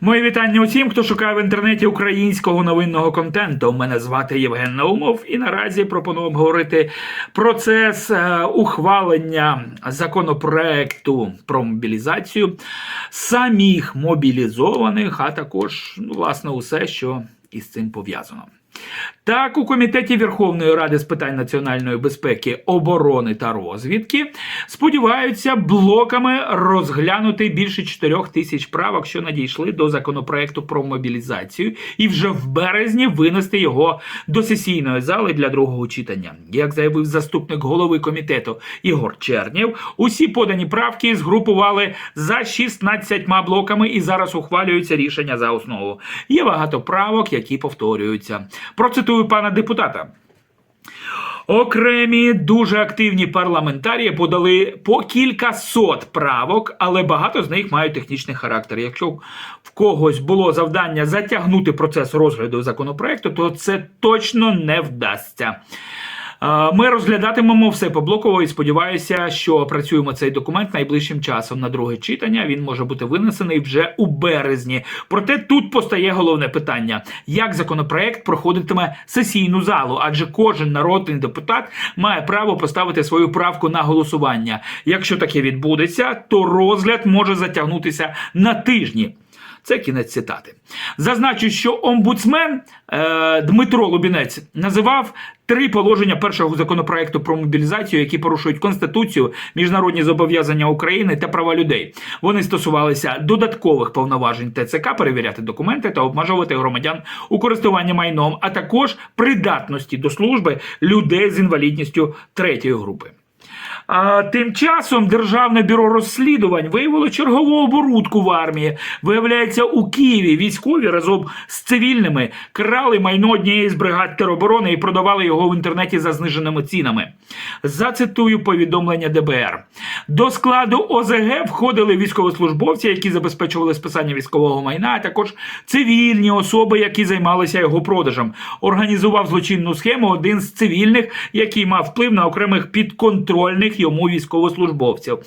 Мої вітання усім, хто шукає в інтернеті українського новинного контенту. Мене звати Євген Наумов, і наразі пропоную обговорити процес е, ухвалення законопроекту про мобілізацію самих мобілізованих, а також ну, власне усе, що із цим пов'язано. Так, у комітеті Верховної Ради з питань національної безпеки, оборони та розвідки сподіваються блоками розглянути більше 4 тисяч правок, що надійшли до законопроекту про мобілізацію, і вже в березні винести його до сесійної зали для другого читання. Як заявив заступник голови комітету Ігор Чернєв, усі подані правки згрупували за 16 блоками і зараз ухвалюється рішення за основу. Є багато правок, які повторюються. Процитую пана депутата. Окремі дуже активні парламентарії подали по кілька сот правок, але багато з них мають технічний характер. Якщо в когось було завдання затягнути процес розгляду законопроекту, то це точно не вдасться. Е, Ми розглядатимемо все поблоково і сподіваюся, що опрацюємо цей документ найближчим часом на друге читання. Він може бути винесений вже у березні. Проте тут постає головне питання: як законопроект проходитиме сесійну залу, адже кожен народний депутат має право поставити свою правку на голосування. Якщо таке відбудеться, то розгляд може затягнутися на тижні. Це кінець цитати. Зазначу, що омбудсмен е, Дмитро Лубінець називав три положення першого законопроекту про мобілізацію, які порушують конституцію, міжнародні зобов'язання України та права людей. Вони стосувалися додаткових повноважень ТЦК перевіряти документи та обмежувати громадян у користуванні майном, а також придатності до служби людей з інвалідністю третьої групи. А тим часом Державне бюро розслідувань виявило чергову оборудку в армії. Виявляється, у Києві військові разом з цивільними крали майно однієї з бригад тероборони і продавали його в інтернеті за зниженими цінами. Зацитую повідомлення ДБР. До складу ОЗГ входили військовослужбовці, які забезпечували списання військового майна, а також цивільні особи, які займалися його продажем. Організував злочинну схему один з цивільних, який мав вплив на окремих підконтрольних йому військовослужбовців.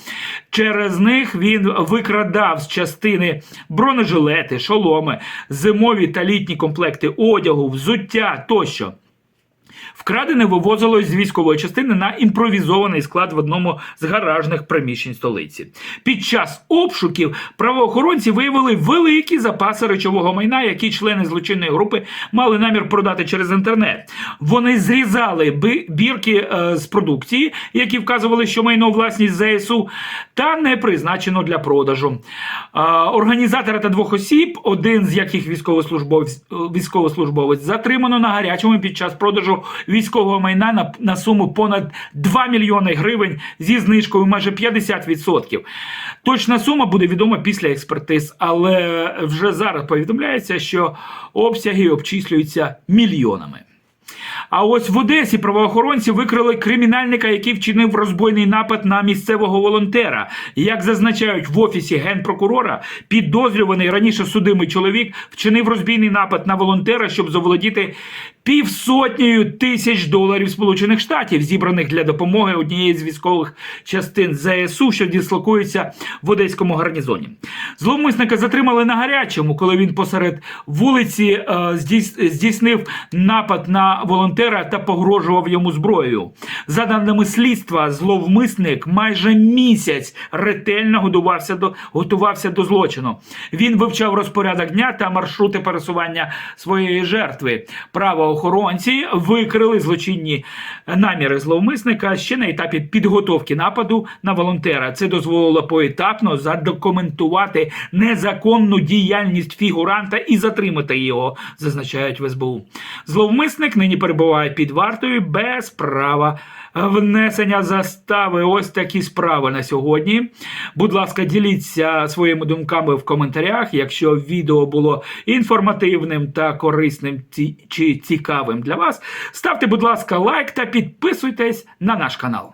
Через них він викрадав з частини бронежилети, шоломи, зимові та літні комплекти одягу, взуття тощо. Вкрадене вивозилось з військової частини на імпровізований склад в одному з гаражних приміщень столиці. Під час обшуків правоохоронці виявили великі запаси речового майна, які члени злочинної групи мали намір продати через інтернет. Вони зрізали бірки е, з продукції, які вказували, що майно власність ЗСУ, та не призначено для продажу. Е, Організатора та двох осіб, один з яких військовослужбовець, е, військовослужбовець затримано на гарячому під час продажу військового майна на, на суму понад 2 мільйони гривень зі знижкою майже 50%. Точна сума буде відома після експертиз, але вже зараз повідомляється, що обсяги обчислюються мільйонами. А ось в Одесі правоохоронці викрили кримінальника, який вчинив розбойний напад на місцевого волонтера. Як зазначають в офісі генпрокурора, підозрюваний раніше судимий чоловік вчинив розбійний напад на волонтера, щоб заволодіти півсотнею тисяч доларів Сполучених Штатів, зібраних для допомоги однієї з військових частин ЗСУ, що дислокується в одеському гарнізоні. Зловмисника затримали на гарячому, коли він посеред вулиці е, здійснив напад на волонтера та погрожував йому зброєю. За даними слідства, зловмисник майже місяць ретельно готувався до готувався до злочину. Він вивчав розпорядок дня та маршрути пересування своєї жертви. Правоохоронці викрили злочинні наміри зловмисника ще на етапі підготовки нападу на волонтера. Це дозволило поетапно задокументувати незаконну діяльність фігуранта і затримати його, зазначають в СБУ. Зловмисник нині перебуває під вартою без права внесення застави. Ось такі справи на сьогодні. Будь ласка, діліться своїми думками в коментарях. Якщо відео було інформативним та корисним чи цікавим для вас, ставте, будь ласка, лайк та підписуйтесь на наш канал.